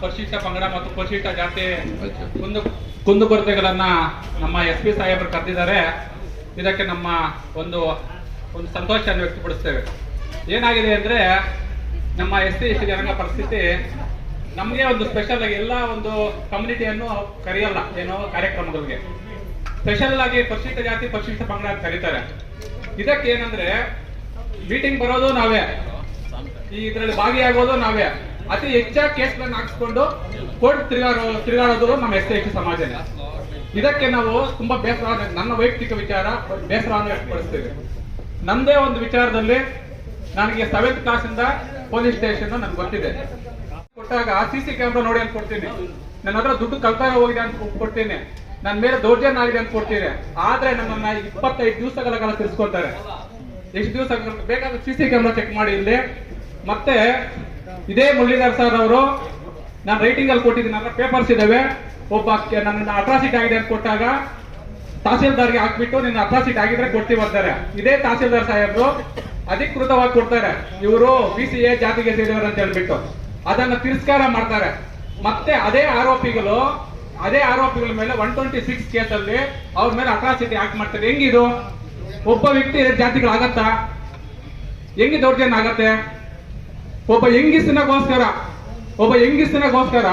ಪರಿಶಿಷ್ಟ ಪಂಗಡ ಮತ್ತು ಪರಿಶಿಷ್ಟ ಜಾತಿ. ಕುಂದು ಕುಂದುಕೊರತೆಗಳನ್ನ ನಮ್ಮ ಎಸ್ ಪಿ ಸಾಹೇಬರು ಕರೆದಿದ್ದಾರೆ. ಇದಕ್ಕೆ ನಮ್ಮ ಒಂದು ಒಂದು ಸಂತೋಷವನ್ನು ವ್ಯಕ್ತಪಡಿಸ್ತೇವೆ. ಏನಾಗಿದೆ ಅಂದ್ರೆ ನಮ್ಮ ಎಸ್ ಸಿ ಎಸ್ ಜನಾಂಗ ಪರಿಸ್ಥಿತಿ ನಮಗೆ ಒಂದು ಸ್ಪೆಷಲ್ ಆಗಿ ಎಲ್ಲ ಒಂದು ಕಮ್ಯುನಿಟಿಯನ್ನು ಕರೆಯಲ್ಲ ಏನೋ ಕಾರ್ಯಕ್ರಮಗಳಿಗೆ. ಸ್ಪೆಷಲ್ ಆಗಿ ಪರಿಶಿಷ್ಟ ಜಾತಿ ಪರಿಶಿಷ್ಟ ಪಂಗಡ ಅಂತ ಕರೀತಾರೆ. ಇದಕ್ಕೆ ಏನಂದ್ರೆ ಮೀಟಿಂಗ್ ಬರೋದು ನಾವೇ. ಈ ಇದರಲ್ಲಿ ಭಾಗಿಯಾಗೋದು ನಾವೇ. ಅತಿ ಹೆಚ್ಚಾಗಿ ಕೇಸ್ಗಳನ್ನ ಹಾಕಿಸ್ಕೊಂಡು ಕೋರ್ಟ್ ತಿರುಗಾಡೋ, ತಿರುಗಾಡೋದು ನಮ್ಮ ಎಸ್ ಟಿ ಸಮಾಜನೇ. ಇದಕ್ಕೆ ನಾವು ತುಂಬಾ ಬೇಸರ, ನನ್ನ ವೈಯಕ್ತಿಕ ವಿಚಾರ ಬೇಸರವನ್ನು ವ್ಯಕ್ತಪಡಿಸ್ತೇವೆ. ನಂದೇ ಒಂದು ವಿಚಾರದಲ್ಲಿ ನನಗೆ ಸೆವೆಂತ್ ಕ್ಲಾಸಿಂದ ಪೊಲೀಸ್ ಸ್ಟೇಷನ್ ನನ್ಗೆ ಗೊತ್ತಿದೆ. ಕೊಟ್ಟಾಗ ಸಿ ಸಿ ಕ್ಯಾಮ್ರಾ ನೋಡಿ ಅಂತ ಕೊಡ್ತೀನಿ. ನನ್ನ ಹತ್ರ ದುಡ್ಡು ಕಲ್ತಾಗ ಹೋಗಿದೆ ಅಂತ ಕೊಡ್ತೀನಿ. ನನ್ನ ಮೇಲೆ ದೌರ್ಜನ್ಯ ಆಗಿದೆ ಅಂತ ಕೊಡ್ತೀನಿ. ಆದ್ರೆ ನನ್ನನ್ನ ಇಪ್ಪತ್ತೈದು ದಿವಸಗಳ ಕಾಲ ತಿರ್ಸ್ಕೊಳ್ತಾರೆ. ಎಷ್ಟು ದಿವಸ ಬೇಕಾದ್ರೆ ಸಿ ಸಿ ಕ್ಯಾಮ್ರಾ ಚೆಕ್ ಮಾಡಿ ಇಲ್ಲಿ. ಮತ್ತೆ ಇದೇ ಮುರಳೀಧರ್ ಸರ್ ಅವರು ನಾನು ರೈಟಿಂಗ್ ಅಲ್ಲಿ ಕೊಟ್ಟಿದ್ದೀನಿ, ನನ್ನ ಪೇಪರ್ಸ್ ಇದಾವೆ. ಒಬ್ಬ ನನ್ನ ಅಟ್ರಾಸಿಟಿ ಆಗಿದೆ ಅಂತ ಕೊಟ್ಟಾಗ ತಹಸೀಲ್ದಾರ್ಗೆ ಹಾಕ್ಬಿಟ್ಟು ನಿನ್ನ ಅಟ್ರಾಸಿಟಿ ಆಗಿದ್ರೆ ಕೊಡ್ತೀವಿ ಅಂತಾರೆ. ಇದೇ ತಹಸೀಲ್ದಾರ್ ಸಾಹೇಬ್ರು ಅಧಿಕೃತವಾಗಿ ಕೊಡ್ತಾರೆ. ಇವರು ಬಿ ಸಿ ಎ ಜಾತಿಗೆ ಸೇರಿದವರು ಅಂತ ಹೇಳ್ಬಿಟ್ಟು. ಅದನ್ನ ತಿರಸ್ಕಾರ ಮಾಡ್ತಾರೆ. ಮತ್ತೆ ಅದೇ ಆರೋಪಿಗಳು, ಅದೇ ಆರೋಪಿಗಳ ಮೇಲೆ ಒನ್ ಟ್ವೆಂಟಿ ಸಿಕ್ಸ್ ಕೇಸ್ ಅಲ್ಲಿ ಅವ್ರ ಮೇಲೆ ಅಟ್ರಾಸಿಟಿ ಆಕ್ಟ್ ಮಾಡ್ತಾರೆ. ಹೆಂಗಿದು? ಒಬ್ಬ ವ್ಯಕ್ತಿ ಜಾತಿಗಳಾಗತ್ತಾ? ಹೆಂಗಿ ದೌರ್ಜನ್ಯ ಆಗತ್ತೆ? ಒಬ್ಬ ಹೆಂಗಿಸಿನಗೋಸ್ಕರ ಒಬ್ಬ ಹೆಂಗಿಸಿನಗೋಸ್ಕರ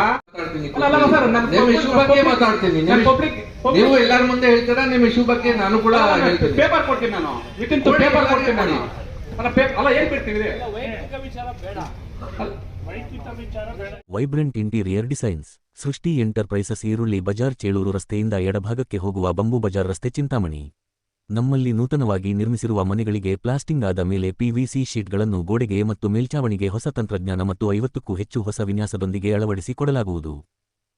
ಮಾತಾಡ್ತೀನಿ ನೀವು ಎಲ್ಲರ ಮುಂದೆ ಹೇಳ್ತೀರಾ ನಿಮ್ಮ ಇಶ್ಯೂ ಬಗ್ಗೆ ನಾನು ಕೂಡ ಹೇಳ್ತೀನಿ. ಪೇಪರ್ ಕೊಡ್ತೀನಿ ನಾನು. ವಿತ್ ಇನ್ ಪೇಪರ್ ಕೊಡ್ತೀನಿ ನಾನು. ಅಲ್ಲ ಅಲ್ಲ ಏನ್ ಬಿಡ್ತೀನಿ ಇದೆ? Vibrant interior designs Srushti enterprises ಈರುಳ್ಳಿ ಬಜಾರ್ ಚೇಳೂರು ರಸ್ತೆಯಿಂದ ಎಡಭಾಗಕ್ಕೆ ಹೋಗುವ ಬಂಬು ಬಜಾರ್ ರಸ್ತೆ ಚಿಂತಾಮಣಿ. ನಮ್ಮಲ್ಲಿ ನೂತನವಾಗಿ ನಿರ್ಮಿಸಿರುವ ಮನೆಗಳಿಗೆ ಪ್ಲಾಸ್ಟಿಂಗ್ ಆದ ಮೇಲೆ ಪಿವಿಸಿ ಶೀಟ್ಗಳನ್ನು ಗೋಡೆಗೆ ಮತ್ತು ಮೇಲ್ಛಾವಣಿಗೆ ಹೊಸ ತಂತ್ರಜ್ಞಾನ ಮತ್ತು ಐವತ್ತಕ್ಕೂ ಹೆಚ್ಚು ಹೊಸ ವಿನ್ಯಾಸದೊಂದಿಗೆ ಅಳವಡಿಸಿಕೊಡಲಾಗುವುದು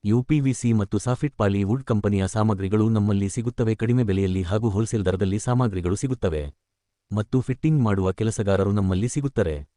ಯುಪಿವಿಸಿ ಮತ್ತು ಸಾಫಿಟ್ ಪಾಲಿ ವುಡ್ ಕಂಪನಿಯ ಸಾಮಗ್ರಿಗಳು ನಮ್ಮಲ್ಲಿ ಸಿಗುತ್ತವೆ. ಕಡಿಮೆ ಬೆಲೆಯಲ್ಲಿ ಹಾಗೂ ಹೋಲ್ಸೇಲ್ ದರದಲ್ಲಿ ಸಾಮಗ್ರಿಗಳು ಸಿಗುತ್ತವೆ. ಮತ್ತು ಫಿಟ್ಟಿಂಗ್ ಮಾಡುವ ಕೆಲಸಗಾರರು ನಮ್ಮಲ್ಲಿ ಸಿಗುತ್ತಾರೆ.